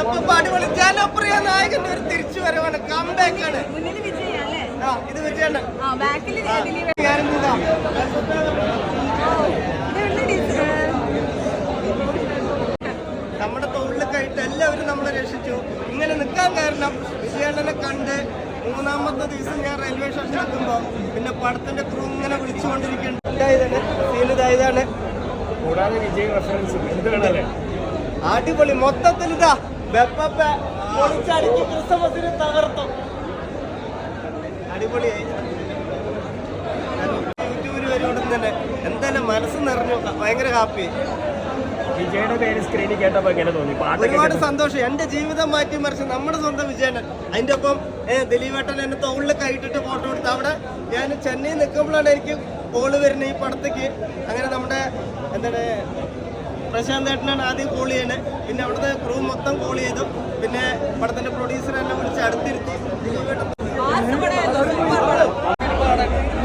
വെപ്പ അടിപൊളി ജനപ്രിയ നായകന്റെ ഒരു തിരിച്ചു വരവാണ് കംബാക്ക് ആണ്. മുന്നിൽ വിജയ ആ ഇത് വിജയാണ്. ഡിസ്- നമ്മുടെ തൊഴിലൊക്കെയായിട്ട് എല്ലാവരും നമ്മളെ രക്ഷിച്ചു. ഇങ്ങനെ നിൽക്കാൻ കാരണം വിജയണ്ണനെ കണ്ട് മൂന്നാമത്തെ ദിവസം ഞാൻ റെയിൽവേ സ്റ്റേഷനിൽ എത്തുമ്പോൾ പിന്നെ പടത്തിന്റെ ക്രൂ ഇങ്ങനെ വിളിച്ചുകൊണ്ടിരിക്കുന്നുണ്ട്. ഇതായതാണ് സീൻ ഇതായതാണ്. കൂടാതെ വിജയ് റെഫറൻസ് അടിപൊളി മൊത്തത്തിൽ ഇതാ പൊളിച്ചടുക്കി ക്രിസ്മസിന് തകർത്തു. അടിപൊളിയായി. യൂട്യൂബിൽ വരുമ്പോൾ തന്നെ. എന്തായാലും മനസ്സ് നിറഞ്ഞു. ഭയങ്കര ഹാപ്പി പേര് സ്ക്രീനിൽ കേട്ടപ്പോ എങ്ങനെ തോന്നി? ഒരുപാട് സന്തോഷം. എന്റെ ജീവിതം മാറ്റി മറിച്ച് നമ്മുടെ സ്വന്തം വിജയനൻ അതിന്റെ ഒപ്പം ദിലീപേട്ടൻ എന്നെ തോളിൽ കൈയിട്ടിട്ട് ഫോട്ടോ എടുത്ത് അവിടെ ഞാൻ ചെന്നൈ നിൽക്കുമ്പോഴാണ് എനിക്ക് കോൾ വരുന്നത് ഈ പടത്തേക്ക്. അങ്ങനെ നമ്മുടെ എന്താണ് പ്രശാന്ത് ഏട്ടനാണ് ആദ്യം കോൾ ചെയ്യണേ. പിന്നെ അവിടുത്തെ ക്രൂ മൊത്തം കോൾ ചെയ്തു. പിന്നെ പടത്തിന്റെ പ്രൊഡ്യൂസറെല്ലാം വിളിച്ച് അടുത്തിരുത്തി.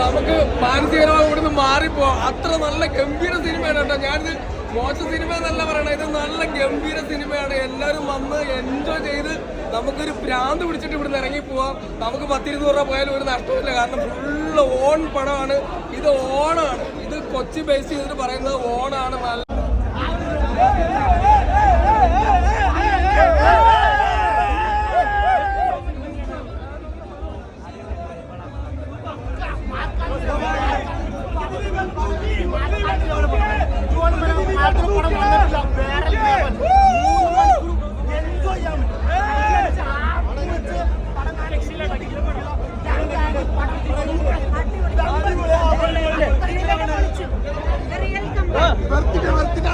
നമുക്ക് മാനസികമായി മാറിപ്പോ. അത്ര നല്ല ഗംഭീര സിനിമയാണ് കേട്ടോ. ഞാനിത് മോശ സിനിമ എന്നല്ല പറയണേ. ഇത് നല്ല ഗംഭീര സിനിമയാണ്. എല്ലാവരും വന്ന് എൻജോയ് ചെയ്ത് നമുക്കൊരു ഭ്രാന്ത് പിടിച്ചിട്ട് ഇവിടുന്ന് ഇറങ്ങി പോവാം. നമുക്ക് പത്തിരുന്നൂറ് രൂപ പോയാലും ഒരു നഷ്ടമില്ല കാരണം ഫുള്ള് ഓൺ പടമാണ്. ഇത് ഓണാണ് ഇത് കൊച്ചി ബേസ് ചെയ്തിട്ട് പറയുന്നത് ഓണാണ് നല്ല Ei, ei, ei, ei.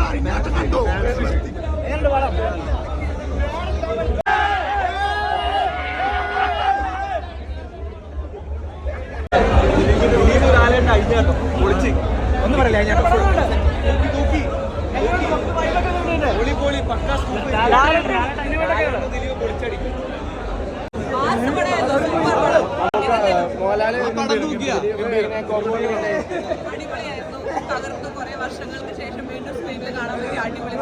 Comeback. ആസ്വദിക്കണമായിരുന്നു. Super പടം. അടിപൊളിയായിരുന്നു തകർത്ത് കുറെ വർഷങ്ങൾക്ക് ശേഷം അടിപൊളി.